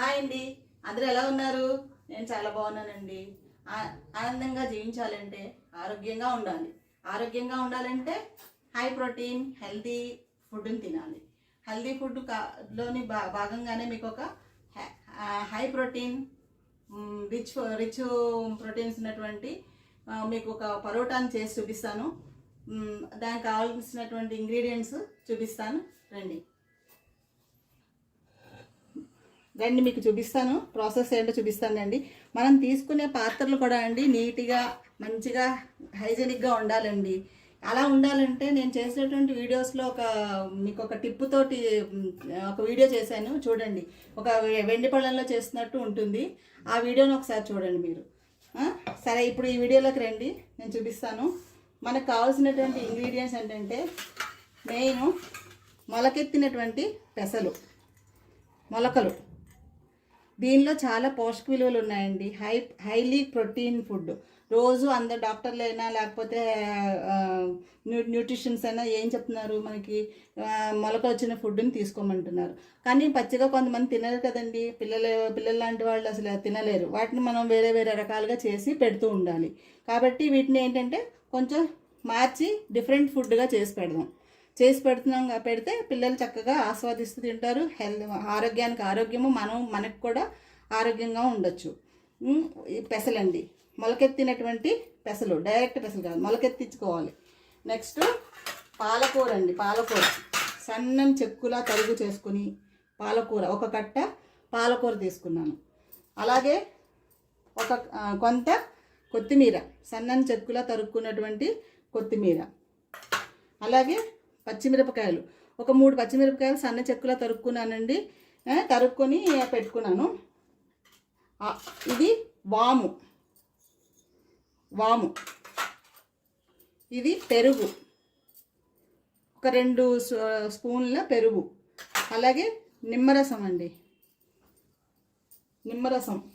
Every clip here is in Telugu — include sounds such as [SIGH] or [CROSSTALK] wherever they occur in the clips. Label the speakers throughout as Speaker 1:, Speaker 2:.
Speaker 1: హాయ్ అండి. అందరూ ఎలా ఉన్నారు? నేను చాలా బాగున్నానండి. ఆ- ఆనందంగా జీవించాలంటే ఆరోగ్యంగా ఉండాలి. ఆరోగ్యంగా ఉండాలంటే హై ప్రోటీన్ హెల్తీ ఫుడ్ని తినాలి. హెల్తీ ఫుడ్ కా లోని భా భాగంగానే మీకు ఒక high- high protein rich rich proteins ఉన్నటువంటి మీకు ఒక పరోటాని చేసి చూపిస్తాను. దానికి కావాల్సినటువంటి ఇంగ్రీడియంట్స్ చూపిస్తాను. రండి. రండి మీకు చూపిస్తాను. ప్రాసెస్ ఏంటో చూపిస్తానండి మనం తీసుకునే పాత్రలు కూడా అండి నీట్గా మంచిగా హైజెనిక్గా ఉండాలండి. అలా ఉండాలంటే నేను చేసినటువంటి వీడియోస్లో ఒక మీకు ఒక టిప్ తోటి ఒక వీడియో చేశాను చూడండి. ఒక వెండి పళ్ళంలో చేస్తున్నట్టు ఉంటుంది. ఆ వీడియోని ఒకసారి చూడండి మీరు. సరే ఇప్పుడు ఈ వీడియోలోకి రండి. నేను చూపిస్తాను. మనకు కావాల్సినటువంటి ఇంగ్రీడియంట్స్ ఏంటంటే మెయిన్ మొలకెత్తినటువంటి పెసలు మొలకలు. దీనిలో చాలా పోషక విలువలు ఉన్నాయండి. High highly protein food. రోజు అందరు డాక్టర్లు అయినా లేకపోతే న్యూ న్యూట్రిషన్స్ అయినా ఏం చెప్తున్నారు? మనకి మొలక వచ్చిన ఫుడ్ని తీసుకోమంటున్నారు. కానీ పచ్చిగా కొంతమంది తినరు కదండి. పిల్లలు పిల్లలు లాంటి వాళ్ళు అసలు తినలేరు. వాటిని మనం వేరే వేరే రకాలుగా చేసి పెడుతూ ఉండాలి. కాబట్టి వీటిని ఏంటంటే కొంచెం మార్చి డిఫరెంట్ ఫుడ్గా చేసి పెడదాం. చేసి పెడుతున్నాం పెడితే పిల్లలు చక్కగా ఆస్వాదిస్తూ తింటారు. హెల్త్ ఆరోగ్యానికి ఆరోగ్యము మనం మనకు కూడా ఆరోగ్యంగా ఉండొచ్చు. పెసలండి. మొలకెత్తినటువంటి పెసలు డైరెక్ట్ పెసలు కాదు మొలకెత్తించుకోవాలి నెక్స్ట్ పాలకూర అండి పాలకూర. సన్నం చెక్కులా తరుగు చేసుకుని పాలకూర ఒక కట్ట పాలకూర తీసుకున్నాను. అలాగే ఒక కొంత కొత్తిమీర సన్నని చెక్కులా తరుక్కున్నటువంటి కొత్తిమీర. అలాగే పచ్చిమిరపకాయలు. ఒక మూడు పచ్చిమిరపకాయలు సన్న చెక్కులా తరుక్కున్నానండి. తరుక్కొని పెట్టుకున్నాను. ఇది వాము. వాము. ఇది పెరుగు. ఒక రెండు స్పూన్ల పెరుగు. అలాగే నిమ్మరసం అండి. నిమ్మరసం.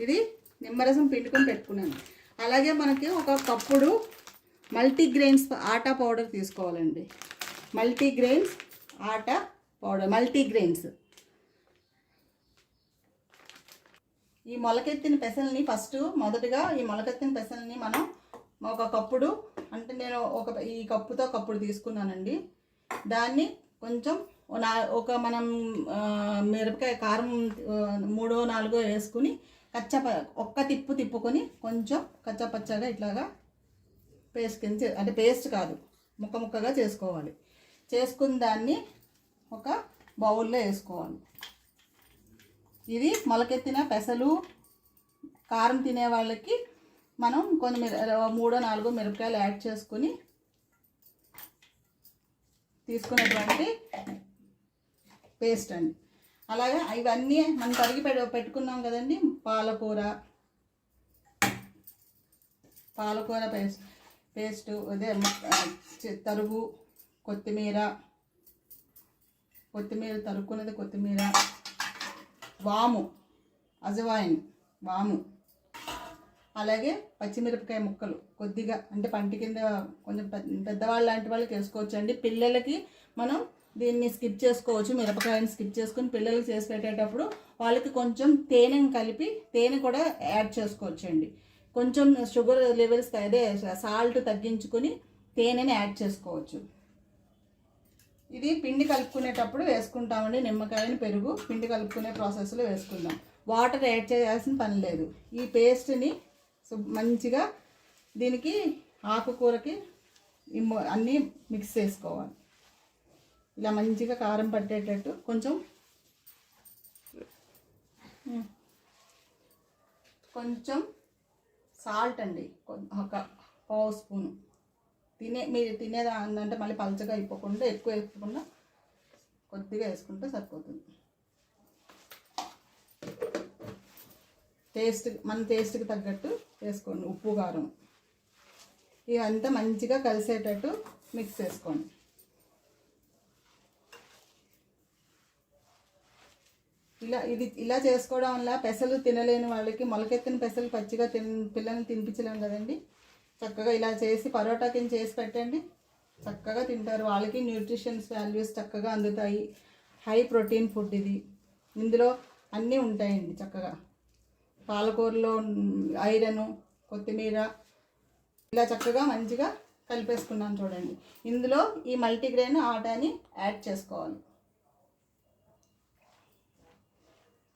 Speaker 1: ఇది నిమ్మరసం పిండుకొని పెట్టుకున్నాను. అలాగే మనకి ఒక కప్పుడు మల్టీగ్రెయిన్స్ ఆటా పౌడర్ తీసుకోవాలండి. Multigrains atta powder multigrains. ఈ మొలకెత్తిన పెసల్ని ఫస్ట్ మొదటగా ఈ మొలకెత్తిన పెసల్ని మనం ఒక కప్పుడు అంటే నేను ఒక ఈ కప్పుతో కప్పుడు తీసుకున్నానండి. దాన్ని కొంచెం నా ఒక మనం మిరపకాయ కారం మూడో నాలుగో వేసుకుని కచ్చప ఒక్క తిప్పు తిప్పుకొని కొంచెం కచ్చపచ్చగా ఇట్లాగా పేస్ట్ కింద అంటే పేస్ట్ కాదు ముక్క ముక్కగా చేసుకోవాలి. చేసుకున్న దాన్ని ఒక బౌల్లో వేసుకోవాలి. ఇది మొలకెత్తిన పెసలు కారం తినే వాళ్ళకి మనం కొన్ని మిర మూడో నాలుగు మిరపకాయలు యాడ్ చేసుకుని తీసుకున్నటువంటి పేస్ట్ అండి. అలాగే ఇవన్నీ మనం తరిగి పెట్టుకున్నాం కదండి పాలకూర. పాలకూర పేస్ట్ పేస్ట్ అదే తరుగు కొత్తిమీర. కొత్తిమీర తరుక్కున్నది కొత్తిమీర. వాము అజవాయిన్ వాము. అలాగే పచ్చిమిరపకాయ ముక్కలు కొద్దిగా అంటే పంట కింద కొంచెం పెద్ద- పెద్దవాళ్ళు లాంటి వాళ్ళకి వేసుకోవచ్చు అండి పిల్లలకి మనం దీన్ని స్కిప్ చేసుకోవచ్చు మిరపకాయని స్కిప్ చేసుకుని పిల్లలకి చేసి పెట్టేటప్పుడు వాళ్ళకి కొంచెం తేనెను కలిపి తేనె కూడా యాడ్ చేసుకోవచ్చండి. కొంచెం షుగర్ లెవెల్స్ అదే సాల్ట్ తగ్గించుకుని తేనెని యాడ్ చేసుకోవచ్చు. ఇది పిండి కలుపుకునేటప్పుడు వేసుకుంటామండి నిమ్మకాయని పెరుగు పిండి కలుపుకునే ప్రాసెస్లో వేసుకుందాం. వాటర్ యాడ్ చేయాల్సిన పని లేదు. ఈ పేస్ట్ని మంచిగా దీనికి ఆకుకూరకి అన్నీ మిక్స్ చేసుకోవాలి. ఇలా మంచిగా కారం పట్టేటట్టు కొంచెం కొంచెం సాల్ట్ అండి. ఒక పావు స్పూను. తినే మీరు తినేదా అంటే మళ్ళీ పలచగా అయిపోకుండా ఎక్కువ వేసుకోకుండా కొద్దిగా వేసుకుంటే సరిపోతుంది. టేస్ట్ మన టేస్ట్కి తగ్గట్టు వేసుకోండి. ఉప్పు కారం. ఇవంతా మంచిగా కలిసేటట్టు మిక్స్ చేసుకోండి. ఇలా ఇది ఇలా చేసుకోవడం వల్ల పెసలు తినలేని వాళ్ళకి మొలకెత్తిన పెసలు పచ్చిగా తిన పిల్లల్ని తినిపించలేము కదండి. చక్కగా ఇలా చేసి పరోటా కింద చేసి పెట్టండి. చక్కగా తింటారు. వాళ్ళకి న్యూట్రిషన్స్ వాల్యూస్ చక్కగా అందుతాయి. హై ప్రోటీన్ ఫుడ్ ఇది. ఇందులో అన్నీ ఉంటాయండి చక్కగా. పాలకూరలో ఐరన్ కొత్తిమీర ఇలా చక్కగా మంచిగా కలిపేసుకున్నాను చూడండి. ఇందులో ఈ మల్టీగ్రెయిన్ ఆటాని యాడ్ చేసుకోవాలి.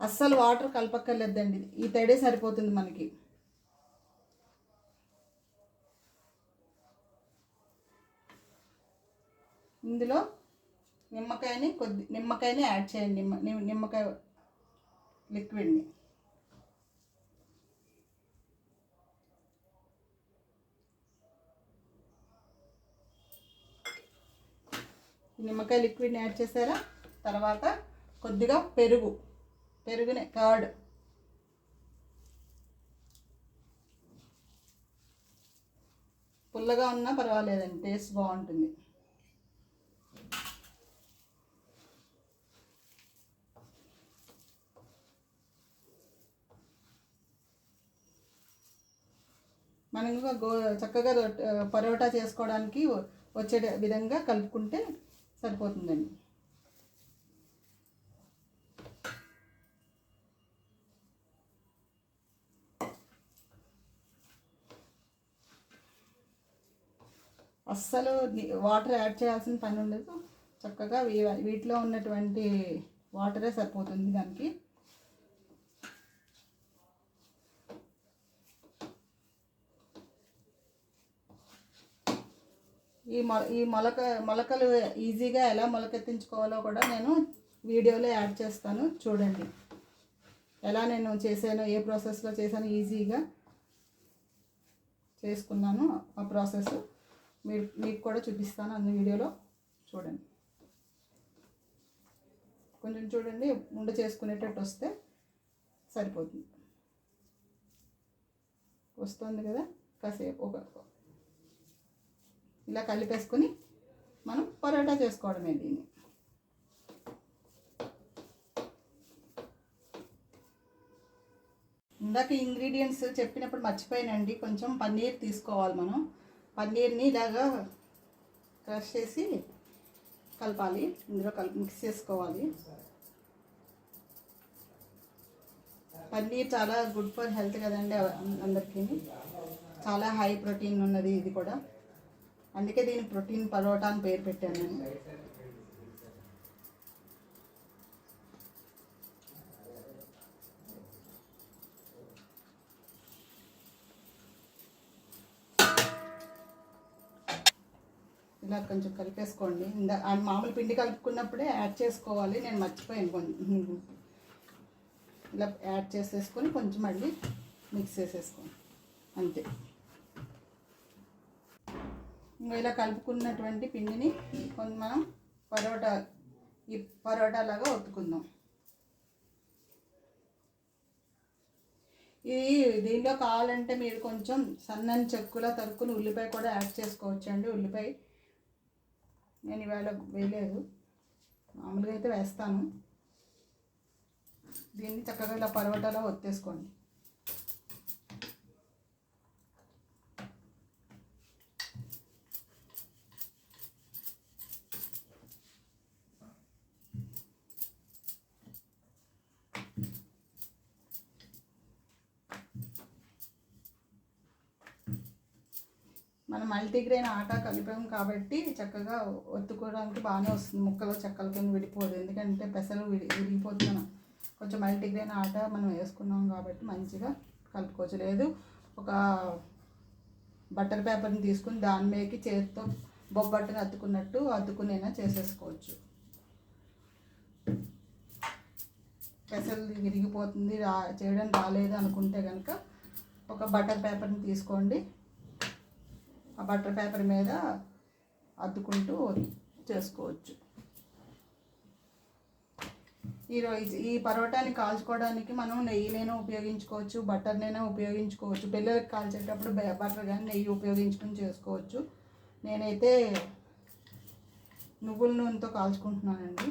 Speaker 1: అస్సలు వాటర్ కలపక్కర్లేదండి. ఈ తడే సరిపోతుంది మనకి. ఇందులో నిమ్మకాయని కొద్ది నిమ్మకాయని యాడ్ చేయండి. నిమ్మ నిమ్మ- నిమ్మకాయ లిక్విడ్ని. నిమ్మకాయ లిక్విడ్ని యాడ్ చేశారా తర్వాత కొద్దిగా పెరుగు. పెరుగునే కర్డ్. పుల్లగా ఉన్నా పర్వాలేదండి టేస్ట్ బాగుంటుంది. మనం ఇంకా గో చక్కగా రొట్టె- పరోటా చేసుకోవడానికి వచ్చే విధంగా కలుపుకుంటే సరిపోతుందండి. అస్సలు వాటర్ యాడ్ చేయాల్సిన పని ఉండదు. చక్కగా వీటిలో ఉన్నటువంటి వాటరే సరిపోతుంది దానికి. ఈ మొ ఈ మొలక మొలకలు ఈజీగా ఎలా మొలకెత్తించుకోవాలో కూడా నేను వీడియోలో యాడ్ చేస్తాను. చూడండి. ఎలా నేను చేశాను ఏ ప్రాసెస్లో చేశాను ఈజీగా చేసుకున్నాను ఆ ప్రాసెస్. మీరు మీకు కూడా చూపిస్తాను అన్ని వీడియోలో. చూడండి. కొంచెం చూడండి ఉండ చేసుకునేటట్టు వస్తే సరిపోతుంది. వస్తుంది కదా కాసేపు ఒక ఇలా కలిపేసుకొని మనం పరోటా చేసుకోవడమే దీన్ని. ఇందాక ఇంగ్రీడియంట్స్ చెప్పినప్పుడు మర్చిపోయానండి కొంచెం పన్నీర్ తీసుకోవాలి మనం. పన్నీర్ని ఇలాగా క్రష్ చేసి కలపాలి. ఇందులో కలిపి మిక్స్ చేసుకోవాలి. పన్నీర్ చాలా గుడ్ ఫర్ హెల్త్ కదండి అందరికీ. చాలా హై ప్రోటీన్ ఉన్నది ఇది కూడా. అందుకే దీని ప్రోటీన్ పరోటా అని పేరు పెట్టాను నేను. ఇలా కొంచెం కలిపేసుకోండి. ఇందా మామూలు పిండి కలుపుకున్నప్పుడే యాడ్ చేసుకోవాలి. నేను మర్చిపోయాను కొంచెం. ఇలా యాడ్ చేసేసుకొని కొంచెం మళ్ళీ మిక్స్ చేసేసుకోండి. అంతే. ఇంకా ఇలా కలుపుకున్నటువంటి పిండిని కొంచెం మనం పరోటా ఈ పరోటా లాగా ఒత్తుకుందాం. ఇది దీనిలో కావాలంటే మీరు కొంచెం సన్నని చెక్కులా తరుక్కుని ఉల్లిపాయ కూడా యాడ్ చేసుకోవచ్చండి. ఉల్లిపాయ నేను ఇవాళ వేయలేదు. మామూలుగా అయితే వేస్తాను. దీన్ని చక్కగా ఇలా పరోటాలో ఒత్తేసుకోండి మనం మల్టీగ్రెయిన్ ఆటా కలిపాం కాబట్టి చక్కగా ఒత్తుకోవడానికి బాగానే వస్తుంది. ముక్కలు చెక్కల కింద విడిపోదు. ఎందుకంటే పెసలు విడి విరిగిపోతున్నాం కొంచెం మల్టీగ్రెయిన్ ఆట మనం వేసుకున్నాం కాబట్టి మంచిగా కలుపుకోవచ్చు. లేదు ఒక బట్టర్ పేపర్ని తీసుకుని దాని మీదకి చేతితో బొబ్బట్టుని అద్దుకున్నట్టు అద్దుకునైనా చేసేసుకోవచ్చు. పెసలు విరిగిపోతుంది రా చేయడం రాలేదు అనుకుంటే కనుక ఒక బటర్ పేపర్ని తీసుకోండి. ఆ బటర్ పేపర్ మీద అద్దుకుంటూ చేసుకోవచ్చు. ఈరోజు ఈ పరోటాని కాల్చుకోవడానికి మనం నెయ్యినైనా ఉపయోగించుకోవచ్చు బటర్నైనా ఉపయోగించుకోవచ్చు. పిల్లలకి కాల్చేటప్పుడు బటర్ కానీ నెయ్యి ఉపయోగించుకొని చేసుకోవచ్చు. నేనైతే నువ్వుల నూనెతో కాల్చుకుంటున్నానండి.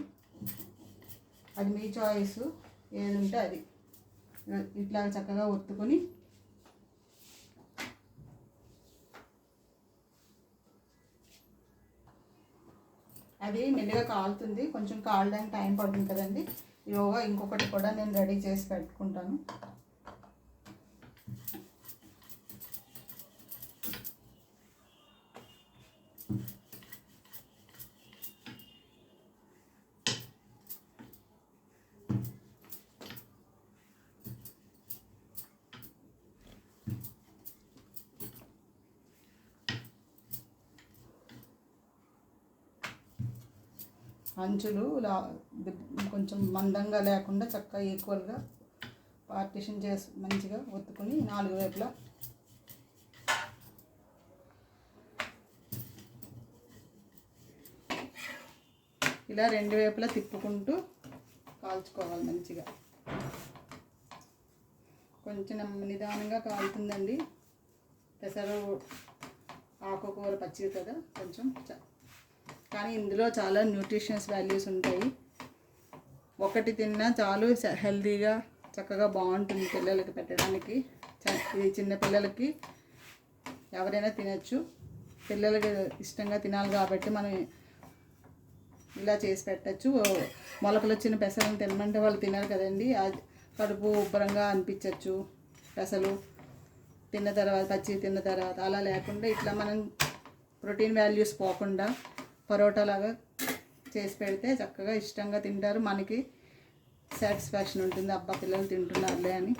Speaker 1: అది మీ చాయిస్. ఏది ఉంటే అది. ఇట్లా చక్కగా ఒత్తుకొని అది మెల్లిగా కాలుతుంది. కొంచెం కాలడానికి టైం పడుతుంది కదండి యోగా ఇంకొకటి కూడా నేను రెడీ చేసి పెట్టుకుంటాను. అంచులు లా కొంచెం మందంగా లేకుండా చక్కగా ఈక్వల్గా పార్టిషన్ చేసి మంచిగా ఒత్తుకుని నాలుగు వైపులా ఇలా రెండు వైపులా తిప్పుకుంటూ కాల్చుకోవాలి మంచిగా. కొంచెం నిదానంగా కాలుతుందండి. పెసరు ఆకుకూర పచ్చిది కదా కొంచెం చ- కానీ ఇందులో చాలా న్యూట్రిషన్స్ వాల్యూస్ ఉంటాయి. ఒకటి తిన్నా చాలు హెల్దీగా హెల్తీగా చక్కగా బాగుంటుంది పిల్లలకి పెట్టడానికి. చ- ఇది చిన్న పిల్లలకి ఎవరైనా తినచ్చు. పిల్లలకి ఇష్టంగా తినాలి కాబట్టి మనం ఇలా చేసి పెట్టచ్చు. మొలకలు వచ్చిన పెసలను తినమంటే వాళ్ళు తినరు కదండి. అది కడుపు ఉబ్బరంగా అనిపించవచ్చు పెసలు. తిన్న తర్వాత పచ్చి తిన్న తర్వాత అలా లేకుండా ఇట్లా మనం ప్రోటీన్ వాల్యూస్ పోకుండా పరోటా లాగా చేసి పెడితే చక్కగా ఇష్టంగా తింటారు. మనకి సాటిస్ఫాక్షన్ ఉంటుంది. అబ్బా పిల్లలు తింటున్నారులే అని.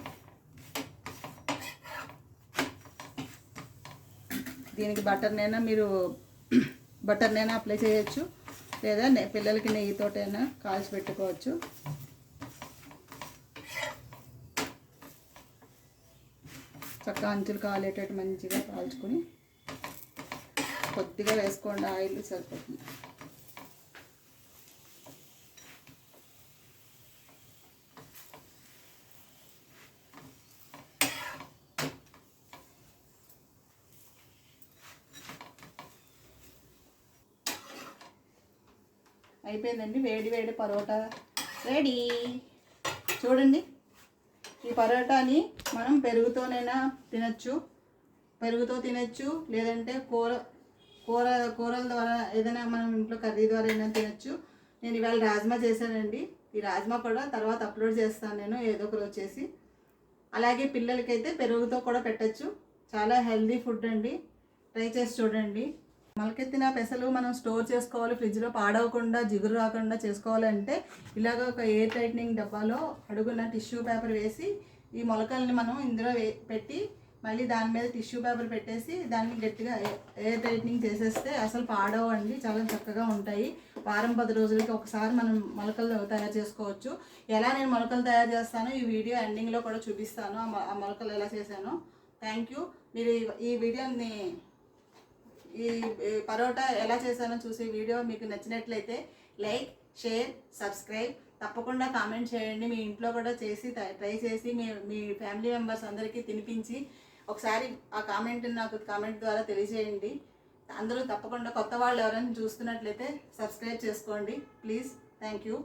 Speaker 1: దీనికి బటర్నైనా మీరు [CLEARS THROAT] బటర్నైనా అప్లై చేయొచ్చు. లేదా పిల్లలకి నెయ్యితోటైనా కాల్చి పెట్టుకోవచ్చు. చక్కగా అంచులు కాలేటట్టు మంచిగా కాల్చుకొని కొద్దిగా వేసుకోండి ఆయిల్ సరిపోతుంది. అయిపోయిందండి వేడి వేడి పరోటా రెడీ. చూడండి ఈ పరోటాని మనం పెరుగుతోనైనా తినచ్చు పెరుగుతో తినచ్చు లేదంటే కూర కూర కూరల ద్వారా ఏదైనా మనం ఇంట్లో కర్రీ ద్వారా అయినా తినచ్చు. నేను ఇవాళ రాజ్మా చేశానండి. ఈ రాజ్మా కూడా తర్వాత అప్లోడ్ చేస్తాను నేను ఏదో ఒక రోజు చేసి అలాగే పిల్లలకైతే పెరుగుతో కూడా పెట్టచ్చు. చాలా హెల్దీ ఫుడ్ అండి. ట్రై చేసి చూడండి. మొలకెత్తిన పెసలు మనం స్టోర్ చేసుకోవాలి ఫ్రిడ్జ్లో పాడవకుండా జిగురు రాకుండా చేసుకోవాలంటే ఇలాగ ఒక ఎయిర్ టైట్నింగ్ డబ్బాలో అడుగున టిష్యూ పేపర్ వేసి ఈ మొలకల్ని మనం ఇందులో వే పెట్టి మళ్ళీ దాని మీద టిష్యూ పేపర్ పెట్టేసి దాన్ని గట్టిగా ఏ- ఎయిర్ టైట్నింగ్ చేసేస్తే అసలు పాడవండి. చాలా చక్కగా ఉంటాయి. వారం పది రోజులకి ఒకసారి మనం మొలకలు తయారు చేసుకోవచ్చు. ఎలా నేను మొలకలు తయారు చేస్తానో ఈ వీడియో ఎండింగ్లో కూడా చూపిస్తాను. ఆ మొలకలు ఎలా చేశానో. థ్యాంక్ యూ మీరు ఈ- వీడియోని ఈ పరోటా ఎలా చేశానో చూసే వీడియో మీకు నచ్చినట్లయితే లైక్ షేర్ సబ్స్క్రైబ్. తప్పకుండా కామెంట్ చేయండి. మీ ఇంట్లో కూడా చేసి ట్రై చేసి మీ మీ ఫ్యామిలీ మెంబర్స్ అందరికీ తినిపించి ఒకసారి ఆ కామెంట్ నాకు కామెంట్ ద్వారా తెలియజేయండి. అందరూ తప్పకుండా కొత్త వాళ్ళు ఎవరైనా చూస్తున్నట్లయితే సబ్స్క్రైబ్ చేసుకోండి. Please thank you